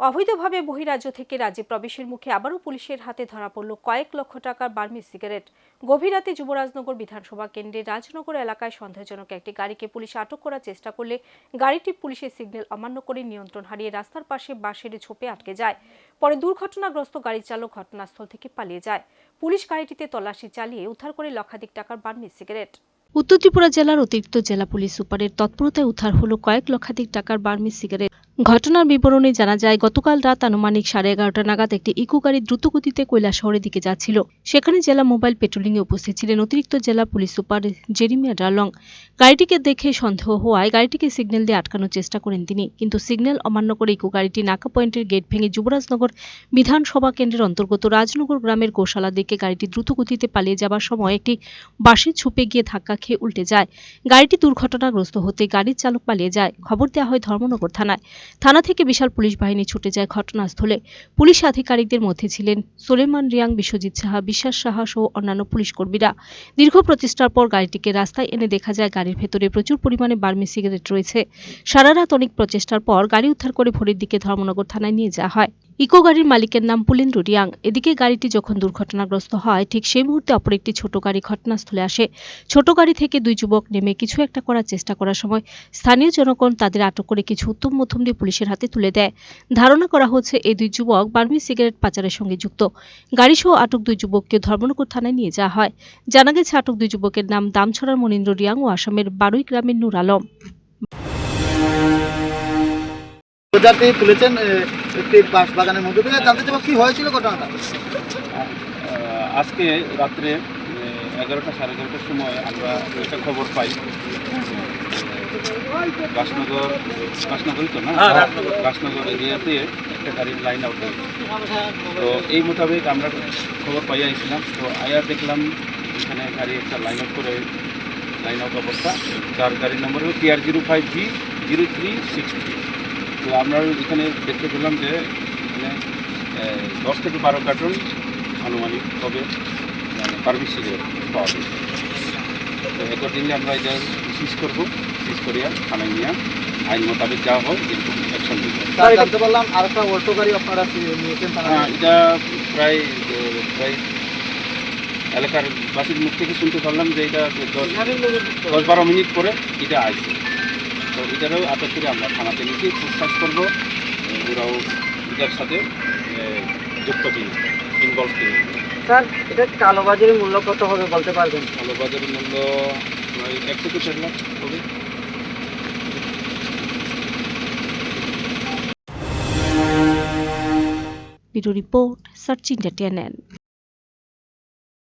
অবৈধভাবে বহিরাজ্য থেকে রাজ্যে প্রবেশের মুখে আবারও পুলিশের হাতে ধরা পড়ল কয়েক লক্ষ টাকার বার্মি সিগারেট। গভীর রাতে যুবরাজনগর বিধানসভা কেন্দ্রের রাজনগর এলাকায় সন্দেহজনক একটি গাড়িকে পুলিশ আটক করার চেষ্টা করলে গাড়িটি পুলিশের সিগন্যাল অমান্য করে নিয়ন্ত্রণ হারিয়ে রাস্তার পাশে বাঁশের ঝোপে আটকে যায়। পরে দুর্ঘটনাগ্রস্ত গাড়ি চালক ঘটনাস্থল থেকে পালিয়ে যায়। পুলিশ গাড়িটিতে তল্লাশি চালিয়ে উদ্ধার করে লক্ষাধিক টাকার বার্মি সিগারেট। উত্তর ত্রিপুরা জেলার অতিরিক্ত জেলা পুলিশ সুপারের তৎপরতায় উদ্ধার হলো কয়েক লক্ষাধিক টাকার বার্মি সিগারেট। ঘটনার বিবরণে জানা যায়, গতকাল রাত আনুমানিক সাড়ে এগারোটা নাগাদ একটি ইকো গাড়ি দ্রুতগতিতে কৈলাসহরের দিকে যাচ্ছিল। সেখানে জেলা মোবাইল পেট্রোলিং এ উপস্থিত ছিলেন অতিরিক্ত জেলা পুলিশ সুপার জেরিমিয়া ডালং। গাড়িটিকে দেখে সন্দেহ হওয়ায় গাড়িটিকে সিগন্যাল দিয়ে আটকানোর চেষ্টা করেন তিনি। কিন্তু সিগন্যাল অমান্য করে ইকো গাড়িটি নাকা পয়েন্টের গেট ভেঙে যুবরাজনগর বিধানসভা কেন্দ্রের অন্তর্গত রাজনগর গ্রামের গোশালার দিকে গাড়িটি দ্রুতগতিতে পালিয়ে যাবার সময় একটি বাসে ছুপে গিয়ে ধাক্কা খেয়ে উল্টে যায়। গাড়িটি দুর্ঘটনাগ্রস্ত হতে গাড়ির চালক পালিয়ে যায়। খবর দেওয়া হয় ধর্মনগর থানায়। থানা থেকে বিশাল পুলিশ বাহিনী ছুটে যায় ঘটনাস্থলে। পুলিশ আধিকারিকদের মধ্যে ছিলেন সোলেমান রিয়াং, বিশ্বজিৎ সাহা, বিশ্বাস সাহা সহ অন্যান্য পুলিশ কর্মীরা। দীর্ঘ প্রচেষ্টার পর গাড়িটিকে রাস্তায় এনে দেখা যায় গাড়ির ভেতরে প্রচুর পরিমাণে বার্মি সিগারেট রয়েছে। সারা রাত অনেক প্রচেষ্টার পর গাড়ি উদ্ধার করে ভোরের দিকে ধর্মনগর থানায় নিয়ে যাওয়া হয়। ইকো গাড়ির মালিকের নাম পুলেন্দ্র রিয়াং। এদিকে গাড়িটি যখন দুর্ঘটনাগ্রস্ত হয়, ঠিক সেই মুহূর্তে অপর একটি ছোট গাড়ি ঘটনাস্থলে আসে। ছোট গাড়ি থেকে দুই যুবক নেমে কিছু একটা করার চেষ্টা করার সময় স্থানীয় জনগণ তাদের আটক করে কিছু উত্তম মধ্যম দিয়ে পুলিশের হাতে তুলে দেয়। ধারণা করা হচ্ছে, এই দুই যুবক বার্মি সিগারেট পাচারের সঙ্গে যুক্ত। গাড়িসহ আটক দুই যুবককে ধর্মনগর থানায় নিয়ে যাওয়া হয়। জানা গেছে, আটক দুই যুবকের নাম দামছড়ার মনীন্দ্র রিয়াং ও আসামের বারুই গ্রামের নূর আলম। প্রজাতি তুলেছেন বাঁশ বাগানের মধ্যে থেকে। জানতে চাবো কি হয়েছিল ঘটনাটা? আজকে রাত্রে এগারোটা সাড়ে এগারোটার সময় আমরা একটা খবর পাই। রাসনগর রাসনগরই তো না? রাসনগর এরিয়াতে একটা গাড়ির লাইন আউট হয়েছে। তো এই মোতাবেক আমরা খবর পাইয়া আইছিলাম তো আয়া দেখলাম এখানে গাড়ি একটা লাইন আউট করে লাইন আউট অবস্থা। যার গাড়ির নম্বর হলো TR zero five G zero three six three তো আমরা এখানে দেখতে পেলাম যে এখানে দশ থেকে বারো কার্টন আনুমানিক হবে পারমিট সিগারেট পাওয়া যায়। তো অ্যাকর্ডিংলি আমরা এটা সিজ করব সিজ করিয়া থানায় নিয়ে আইন মোতাবেক যাওয়া হয় কিন্তু অ্যাকশন জানতে পারলাম আর একটা অটো গাড়ি আপনারা নিয়েছেন হ্যাঁ, এটা প্রায় প্রায় এলাকার বাসীর মুখ থেকে শুনতে পারলাম যে এটা দশ দশ বারো মিনিট পরে এটা আসছে তো এটারও আটক করে আমরা থানাতে নিয়েছি পুছতাছ করব ওরাও এটার সাথে যুক্ত কিনে ইনভলভ কিনে স্যার এটা কালোবাজারের মূল্য কত হবে বলতে পারবেন? ভালো বাজারের মূল্য প্রায় এক থেকে দেড় লাখ হবে? Bureau report search